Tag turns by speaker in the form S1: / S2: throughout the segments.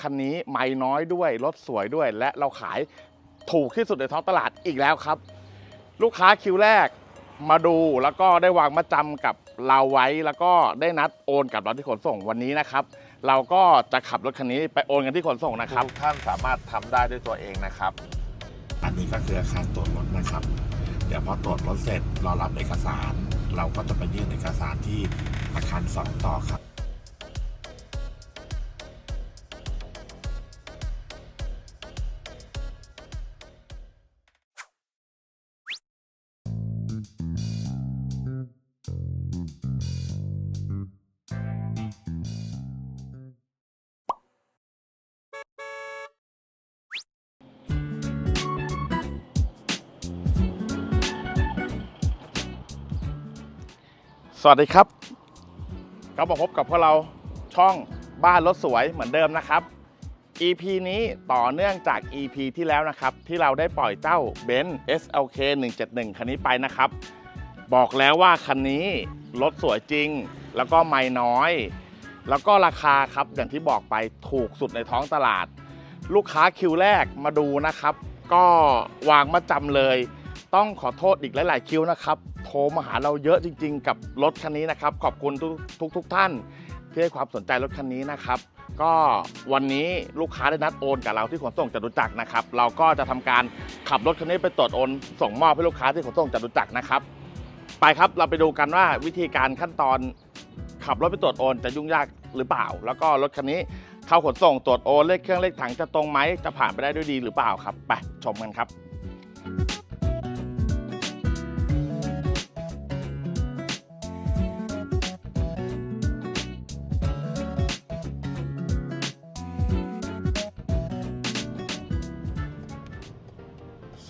S1: คันนี้ไม่น้อยด้วย รถสวยด้วย และเราขายถูกที่สุดในท้องตลาดอีกแล้วครับ ลูกค้าคิวแรกมาดูแล้วก็ได้วางมาจำกับเราไว้แล้วก็ได้นัดโอนกับเราที่ขนส่งวันนี้นะครับ เราก็จะขับรถคันนี้ไปโอนกันที่ขนส่งนะครับ
S2: ทุกท่านสามารถทำได้ด้วยตัวเองนะครับ อันนี้ก็คืออาคารตรวจรถนะครับ เดี๋ยวพอตรวจรถเสร็จเรารับเอกสาร เราก็จะไปยื่นเอกสารที่อาคารสองต่อครับ
S1: วัสดีครับก็มาพบกับพวกเราช่องบ้านรถสวยเหมือนเดิมนะครับ EP นี้ต่อเนื่องจาก EP ที่แล้วนะครับ ที่เราได้ปล่อยเจ้า b e n z SLK 171 คันนี้ไปนะครับ บอกแล้วว่าคันนี้รถสวยจริง แล้วก็ไม่น้อย แล้วก็ราคาครับอย่างที่บอกไปถูกสุดในท้องตลาด ลูกค้าคิวแรกมาดูนะครับ ก็วางมาจำเลย ต้องขอโทษอีกหลาย ๆ คิวนะครับ โทรมาหาเราเยอะจริง ๆ กับรถคันนี้นะครับ ขอบคุณทุกทุกทกท่านที่ให้ความสนใจรถคันนี้นะครับ ก็วันนี้ลูกค้าได้นัดโอนกับเราที่ขนส่งจตุจักรนะครับ เราก็จะทำการขับรถคันนี้ไปตรวจโอนส่งมอบให้ลูกค้าที่ขนส่งจตุจักรนะครับ ไปครับเราไปดูกันว่าวิธีการขั้นตอนขับรถไปตรวจโอนจะยุ่งยากหรือเปล่า แล้วก็รถคันนี้เข้าขนส่งตรวจโอนเลขเครื่องเลขถังจะตรงไหมจะผ่านไปได้ด้วยดีหรือเปล่าครับไปชมกันครับ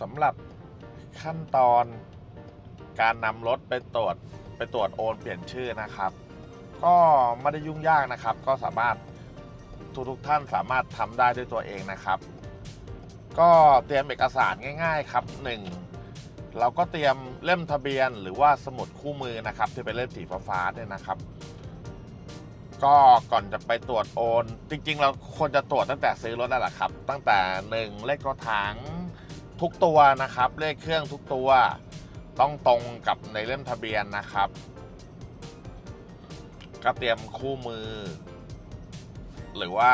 S2: สำหรับขั้นตอนการนำรถไปตรวจไปตรวจโอนเปลี่ยนชื่อนะครับ ก็ไม่ได้ยุ่งยากนะครับ ก็สามารถทุกทุกท่านสามารถทำได้ด้วยตัวเองนะครับ ก็เตรียมเอกสารง่าย ๆ ครับ 1. เราก็เตรียมเล่มทะเบียน หรือว่าสมุดคู่มือนะครับ ที่เป็นเล่มสีฟ้าๆเนี่ยนะครับ ก็ก่อนจะไปตรวจโอน จริง ๆ เราควรจะตรวจตั้งแต่ซื้อรถนั่นแหละครับ ตั้งแต่ 1 เลขรถถัง ทุกตัวนะครับ เลขเครื่องทุกตัวต้องตรงกับในเล่มทะเบียนนะครับ ก็เตรียมคู่มือ หรือว่า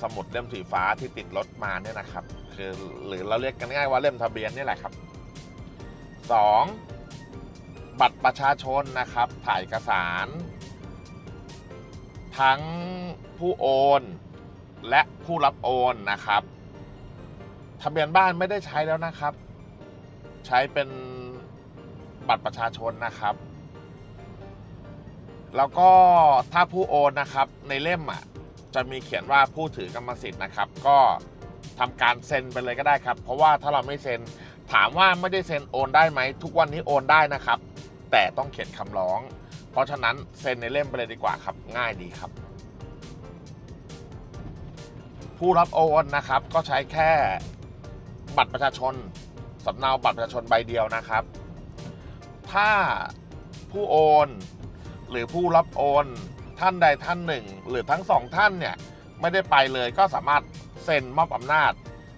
S2: สมุดเล่มสีฟ้าที่ติดรถมาเนี่ยนะครับ คือหรือเราเรียกกันง่ายว่าเล่มทะเบียนนี่แหละครับ 2. บัตรประชาชนนะครับ ถ่ายเอกสาร ทั้งผู้โอนและผู้รับโอนนะครับ ทะเบียนบ้านไม่ได้ใช้แล้วนะครับ ใช้เป็นบัตรประชาชนนะครับ แล้วก็ถ้าผู้โอนนะครับในเล่มอะจะมีเขียนว่าผู้ถือกรรมสิทธิ์นะครับ ก็ทำการเซ็นไปเลยก็ได้ครับ เพราะว่าถ้าเราไม่เซ็นถามว่าไม่ได้เซ็นโอนได้ไหมทุกวันนี้โอนได้นะครับ แต่ต้องเขียนคำร้อง เพราะฉะนั้นเซ็นในเล่มไปเลยดีกว่าครับ ง่ายดีครับ ผู้รับโอนนะครับ ก็ใช้แค่ บัตรประชาชนสำเนาบัตรประชาชนใบเดียวนะครับ ถ้าผู้โอน หรือผู้รับโอน ท่านใดท่านหนึ่ง หรือทั้งสองท่านเนี่ยไม่ได้ไปเลยก็สามารถเซ็นมอบอำนาจ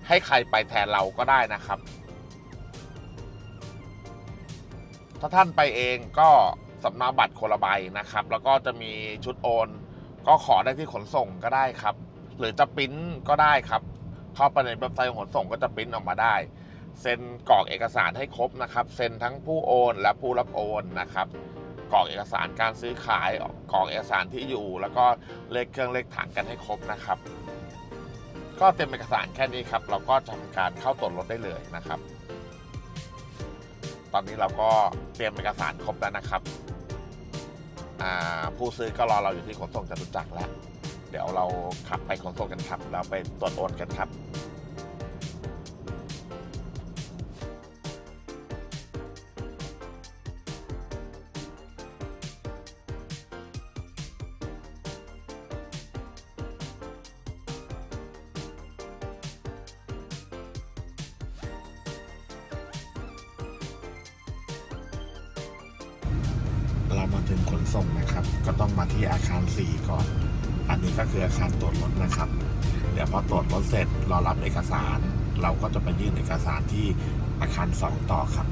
S2: ให้ใครไปแทนเราก็ได้นะครับ ถ้าท่านไปเองก็สำเนาบัตรคนละใบนะครับ แล้วก็จะมีชุดโอน ก็ขอได้ที่ขนส่งก็ได้ครับ หรือจะปริ้นก็ได้ครับ เข้าไปในเว็บไซต์ของขนส่งก็จะปริ้นออกมาได้เซ็นกรอกเอกสารให้ครบนะครับเซ็นทั้งผู้โอนและผู้รับโอนนะครับกรอกเอกสารการซื้อขายกรอกเอกสารที่อยู่ แล้วก็เลขเครื่องเลขถังกันให้ครบนะครับ ก็เต็มเอกสารแค่นี้ครับ เราก็ทำการเข้าตรวจรถได้เลยนะครับ ตอนนี้เราก็เตรียมเอกสารครบแล้วนะครับผู้ซื้อก็รอเราอยู่ที่ขนส่งจตุจักรแล้ว เดี๋ยวเราขับไปขนส่งกันครับแล้วไปตรวจโอนกันครับเรามาถึงขนส่งนะครับ ก็ต้องมาที่อาคาร 4 ก่อน อันนี้ก็คืออาคารตรวจรถนะครับ เดี๋ยวพอตรวจรถเสร็จรอรับเอกสาร เราก็จะไปยื่นเอกสารที่อาคารสองต่อครับ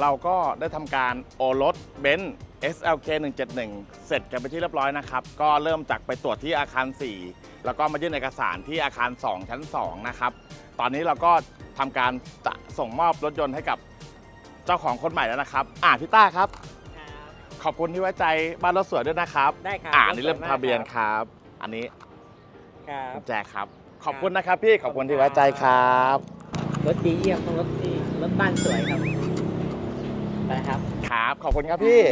S1: เราก็ได้ทำการโอรถเบนซ์ SLK 171 เสร็จกันไปที่เรียบร้อยนะครับ ก็เริ่มจากไปตรวจที่อาคาร 4 แล้วก็มายื่นเอกสารที่อาคาร 2 ชั้น 2 นะครับ ตอนนี้เราก็ทำการจะส่งมอบรถยนต์ให้กับเจ้าของคนใหม่แล้วนะครับ อ่าพี่ต้าครับ ขอบคุณที่ไว้ใจบ้านรถสวยด้วยนะครับ
S3: ได้ครับ
S1: อ่าอันนี้
S3: รถสวย
S1: เล่ม
S3: มาก
S1: ทะเบียน
S3: ครับ
S1: ครับ อันนี้
S3: ครับ
S1: กุญแจครับ ขอบคุณนะครับพี่ ขอบคุณที่ไว้ใจครับ
S3: รถดีเยี่ยมรถดีรถบ้านสวยครับ นะครับ
S1: ครับ ขอบคุณครับพี่